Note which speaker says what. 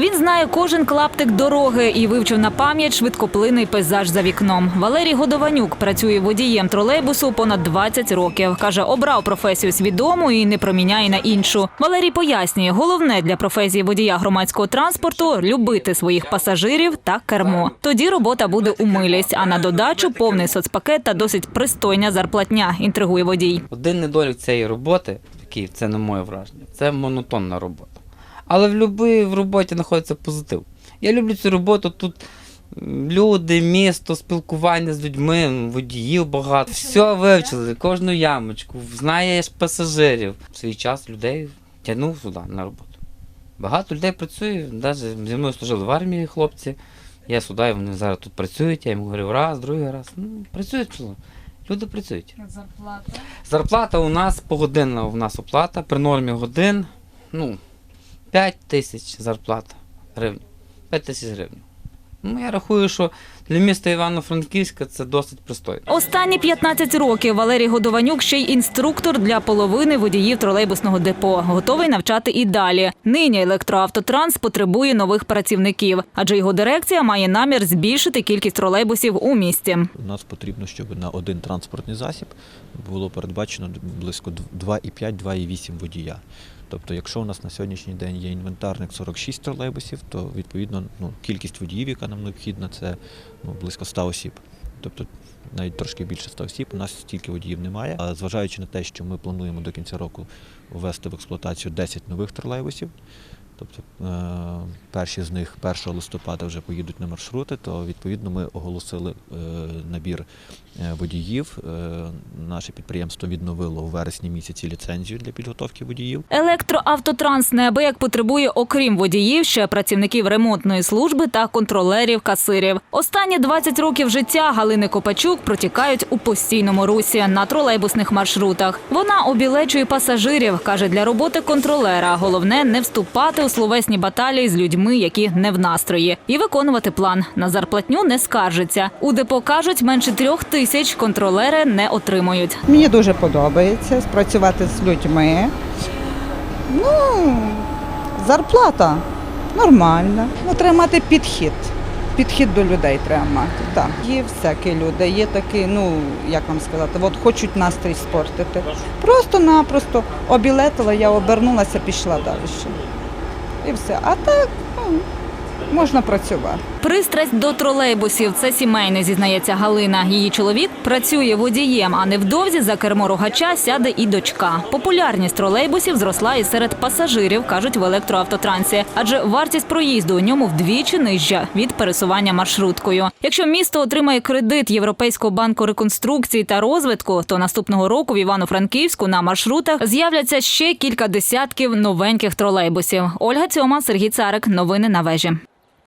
Speaker 1: Він знає кожен клаптик дороги і вивчив на пам'ять швидкоплинний пейзаж за вікном. Валерій Годованюк працює водієм тролейбусу понад 20 років. Каже, обрав професію свідому і не проміняє на іншу. Валерій пояснює, головне для професії водія громадського транспорту любити своїх пасажирів та кермо. Тоді робота буде у милість, а на додачу повний соцпакет та досить пристойна зарплатня. Інтригує водій.
Speaker 2: Один недолік цієї роботи, який це не моє враження, це монотонна робота. Але в будь-якій в роботі знаходиться позитив. Я люблю цю роботу тут. Люди, місто, спілкування з людьми, водіїв багато. Все вивчили, кожну ямочку, знаєш пасажирів. В свій час людей тягнув сюди на роботу. Багато людей працює, навіть зі мною служили в армії хлопці. Я сюди, і вони зараз тут працюють, я їм говорив раз, другий раз. Ну, працюють чоловік. Люди працюють.
Speaker 1: Зарплата.
Speaker 2: Зарплата у нас погодинна у нас оплата при нормі годин. Ну, 5 тисяч зарплата гривень. 5 тисяч гривень. Ну, я рахую, що для міста Івано-Франківська це досить пристойно.
Speaker 1: Останні 15 років Валерій Годованюк ще й інструктор для половини водіїв тролейбусного депо. Готовий навчати і далі. Нині електроавтотранс потребує нових працівників, адже його дирекція має намір збільшити кількість тролейбусів у місті.
Speaker 3: У нас потрібно, щоб на один транспортний засіб було передбачено близько 2,5-2,8 водія. Тобто, якщо у нас на сьогоднішній день є інвентарник 46 тролейбусів, то відповідно ну, кількість водіїв, яка нам необхідна, це ну, близько 100 осіб. Тобто навіть трошки більше 100 осіб, у нас стільки водіїв немає. А зважаючи на те, що ми плануємо до кінця року ввести в експлуатацію 10 нових тролейбусів, тобто е, перші з них 1 листопада вже поїдуть на маршрути, то відповідно ми оголосили е, набір е, водіїв. Наше підприємство відновило у вересні місяці ліцензію для підготовки водіїв.
Speaker 1: Електроавтотранс неабияк потребує, окрім водіїв, ще працівників ремонтної служби та контролерів касирів. Останні 20 років життя Галини Копачук протікають у постійному русі на тролейбусних маршрутах. Вона обілечує пасажирів, каже, для роботи контролера головне не вступати у словесні баталії з людьми, які не в настрої, і виконувати план. На зарплатню не скаржиться. У депо кажуть, менше трьох тисяч контролери не отримують.
Speaker 4: Мені дуже подобається спрацювати з людьми. Ну, зарплата нормальна. Ну, треба мати підхід. Підхід до людей треба мати. Так. Є всякі люди, є такі, ну як вам сказати, от хочуть настрій спортити. Просто-напросто обілетила, я обернулася, пішла далі. І все. А так ну, можна працювати.
Speaker 1: Пристрасть до тролейбусів це сімейне, зізнається Галина. Її чоловік працює водієм, а невдовзі за кермо рогача сяде і дочка. Популярність тролейбусів зросла і серед пасажирів, кажуть в електроавтотрансі, адже вартість проїзду у ньому вдвічі нижча від пересування маршруткою. Якщо місто отримає кредит Європейського банку реконструкції та розвитку, то наступного року в Івано-Франківську на маршрутах з'являться ще кілька десятків новеньких тролейбусів. Ольга Цьома, Сергій Царик. Новини на вежі.